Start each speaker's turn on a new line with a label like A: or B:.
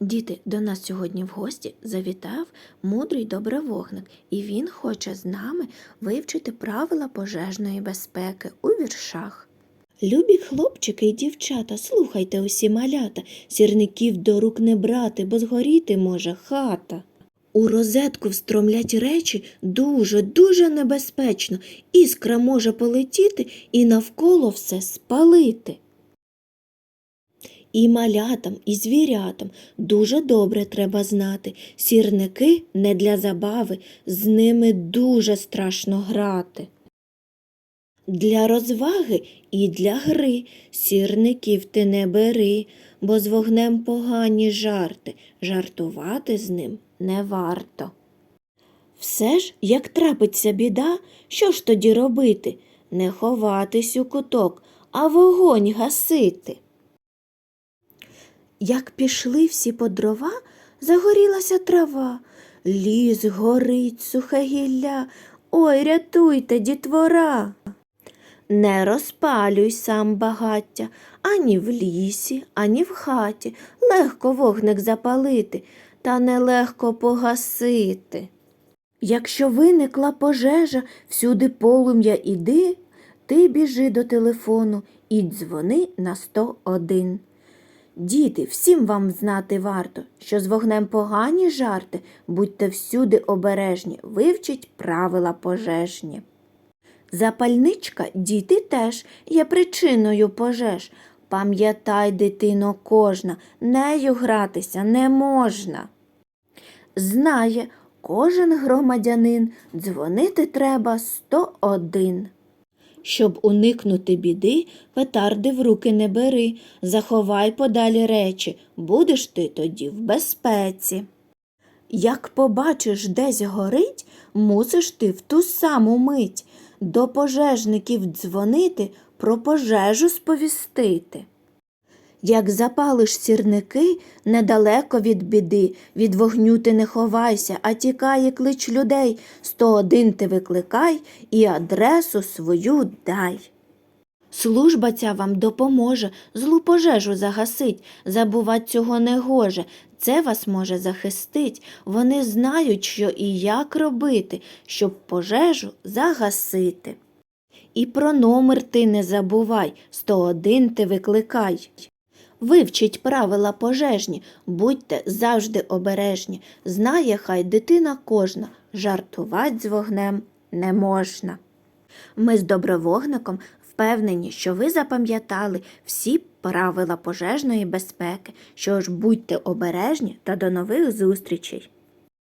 A: Діти, до нас сьогодні в гості завітав мудрий добровогник, і він хоче з нами вивчити правила пожежної безпеки у віршах. Любі хлопчики і дівчата, слухайте усі малята, сірників до рук не брати, бо згоріти може хата. У розетку встромлять речі дуже, дуже небезпечно. Іскра може полетіти і навколо все спалити. І малятам, і звірятам дуже добре треба знати. Сірники не для забави, з ними дуже страшно грати. Для розваги і для гри сірників ти не бери, бо з вогнем погані жарти, жартувати з ним не варто. Все ж, як трапиться біда, що ж тоді робити? Не ховатись у куток, а вогонь гасити. Як пішли всі по дрова, загорілася трава, ліс горить, сухе гілля, ой, рятуйте, дітвора. Не розпалюй сам багаття ані в лісі, ані в хаті. Легко вогник запалити, та нелегко погасити. Якщо виникла пожежа, всюди полум'я іди, ти біжи до телефону і дзвони на 101. Діти, всім вам знати варто, що з вогнем погані жарти, будьте всюди обережні, вивчіть правила пожежні. Запальничка діти теж є причиною пожеж. Пам'ятай, дитино, кожна, нею гратися не можна. Знає, кожен громадянин дзвонити треба 101. Щоб уникнути біди, петарди в руки не бери, заховай подалі речі, будеш ти тоді в безпеці. Як побачиш, десь горить, мусиш ти в ту саму мить до пожежників дзвонити, про пожежу сповістити. Як запалиш сірники, недалеко від біди, від вогню ти не ховайся, а тікає клич людей, 101 ти викликай і адресу свою дай. Служба ця вам допоможе, злу пожежу загасить, забувать цього не гоже, це вас може захистить. Вони знають, що і як робити, щоб пожежу загасити. І про номер ти не забувай, 101 ти викликай. Вивчіть правила пожежні, будьте завжди обережні. Знає хай дитина кожна, жартувать з вогнем не можна. Ми з добровогником впевнені, що ви запам'ятали всі правила пожежної безпеки. Що ж, будьте обережні та до нових зустрічей!